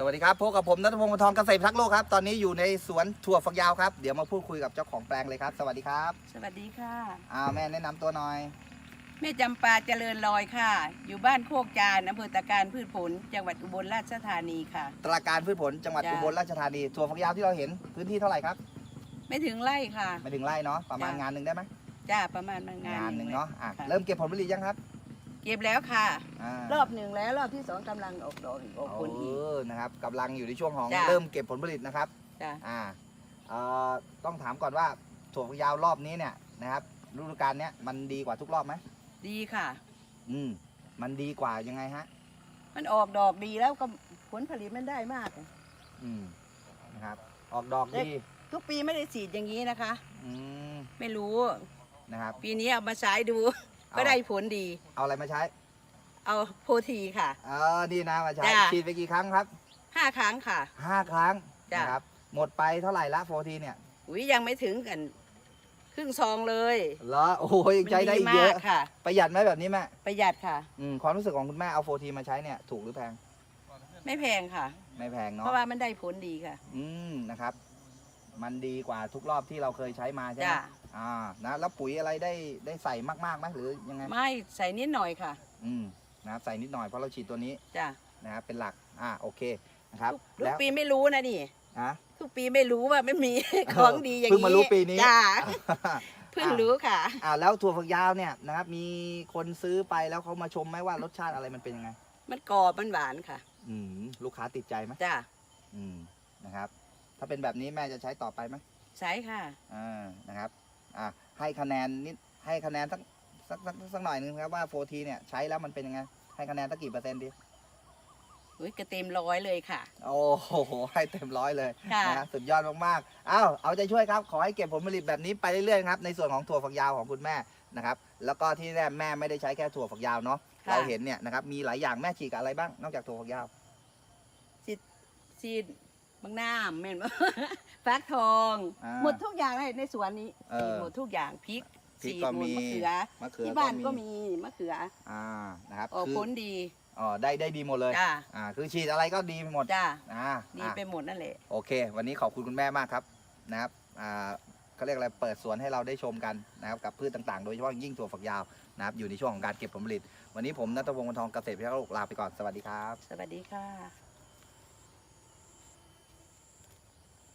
สวัสดีครับพบกับผมนัทพงศ์วงศ์ทองเกษตรพักโลกครับ ตอนนี้อยู่ในสวนถั่วฝักยาวครับ เดี๋ยวมาพูดคุยกับเจ้าของแปลงเลยครับ สวัสดีครับสวัสดีค่ะอ่าแม่แนะนำตัวหน่อย แม่จำปาเจริญลอยค่ะ อยู่บ้านโคกจานอำเภอตะการพืชผล จังหวัดอุบลราชธานีค่ะ ตราการพืชผลจังหวัดจ้ะ อุบลราชธานีถั่วฝักยาวที่เราเห็นพื้นที่เท่าไหร่ครับไม่ถึงไร่ค่ะ ไม่ถึงไร่เนาะประมาณจ้ะ งานหนึ่งได้ไหมจ้าประมาณมางานงานหนึ่งเนาะอะค่เริ่มเก็บผลผลิตยังครับ เก็บแล้วค่ะ อ่ารอบหนึ่งแล้วรอบที่สองกำลังออกดอกอีกออกผลอีก เออนะครับกำลังอยู่ในช่วงของจ้ะ เริ่มเก็บผลผลิตนะครับ จ้าอ่าเอ่อต้องถามก่อนว่าถั่วฝักยาวรอบนี้เนี่ยนะครับฤดูกาลเนี้ยมันดีกว่าทุกรอบไหมดีค่ะ อืม มันดีกว่ายังไงฮะ มันออกดอกดีแล้วก็ผลผลิตมันได้มาก อืมนะครับ ออกดอกเอ๊ะดี ทุกปีไม่ได้สีดอย่างนี้นะคะ อืม ไม่รู้ นะครับ ปีนี้เอามาใช้ดูเอา ก็ได้ผลดี เอาอะไรมาใช้ เอาโพธีค่ะ เออดีนะมาใช้จ้ะ ฉีดไปกี่ครั้งครับห้าครั้งค่ะ ห้าครั้งจ้ะ นะครับ หมดไปเท่าไหร่ละโฟทีเนี่ยอุ้ยยังไม่ถึงกัน ครึ่งซองเลยเหรอโอ้โหยังใช้ได้อีกมันเยอะมากค่ะ ประหยัดไหมแบบนี้แม่ประหยัดค่ะ อืมความรู้สึกของคุณแม่เอาโฟทีมาใช้เนี่ยถูกหรือแพงไม่แพงค่ะ ไม่แพงเพเนาะราะว่ามันได้ผลดีค่ะ อืมนะครับ มันดีกว่าทุกรอบที่เราเคยใช้มาใช่ไหมจ้ะ อ่านะแล้วปุ๋ยอะไรได้ได้ใส่มากๆไหมหรือยังไงไม่ใส่นิดหน่อยค่ะอืมนะครับใส่นิดหน่อยเพราะเราฉีดตัวนี้จ้ะนะครับเป็นหลักอ่าโอเคนะครับทุกทุกแล้วปีไม่รู้นะนี่อะทุกปีไม่รู้ว่ามันมี ของดีอย่างเพิ่นี้งมารู้ปีนี้ จ้าเพิ่งรู้ค่ะ อ่าแล้วถั่วฝักยาวเนี่ยนะครับมีคนซื้อไปแล้วเขามาชมไหมว่ารสชาติอะไรมันเป็นยังไงมันกรอบมันหวานค่ะอืมลูกค้าติดใจไหมจ้าอืมนะครับ ถ้าเป็นแบบนี้แม่จะใช้ต่อไปไหมใช่ค่ะอ่านะครับอ่าให้คะแนนนิดให้คะแนนสักสักสักสักหน่อยนึงครับว่าโฟทีเนี่ยใช้แล้วมันเป็นยังไงให้คะแนนสักกี่เปอร์เซ็นต์ดีอุ้ยกระเต็มร้อยเลยค่ะ โอ้โหให้เต็มร้อยเลยค่ะ นะสุดยอดมากๆอ้าวเอาใจช่วยครับ ขอให้เก็บผลผลิตแบบนี้ไปเรื่อยๆครับในส่วนของถั่วฝักยาวของคุณแม่นะครับ แล้วก็ที่แน่แม่ไม่ได้ใช้แค่ถั่วฝักยาวเนาะค่ะ เราเห็นเนี่ยนะครับมีหลายอย่างแม่ฉีกกับอะไรบ้างนอกจากถั่วฝักยาวซีด บางน้ำเม่นบ่ ฟักทอง อ่าหมดทุกอย่างเลยในสวนนี้เออซีดหมดทุกอย่างพริกพริกซีดก็หมดมี มะเขือมะเขือที่บ้านก็มีมะเขืออ่านะครับออกคือผลดีอ๋อได้ได้ดีหมดเลยจ้าอ่าคือฉีดอะไรก็ดีหมดจ้าอ่าดีอะไปหมดนั่นแหละ โอเค วันนี้ขอบคุณคุณแม่มากครับนะครับอ่าเขาเรียกอะไรเปิดสวนให้เราได้ชมกันนะครับกับพืชต่างๆ โดยเฉพาะอย่างยิ่งถั่วฝักยาวนะครับอยู่ในช่วงของการเก็บผลผลิต วันนี้ผมนัทวงศ์วงศ์ทองเกษตรพิทักษ์โลกลาไปก่อนสวัสดีครับ สวัสดีค่ะ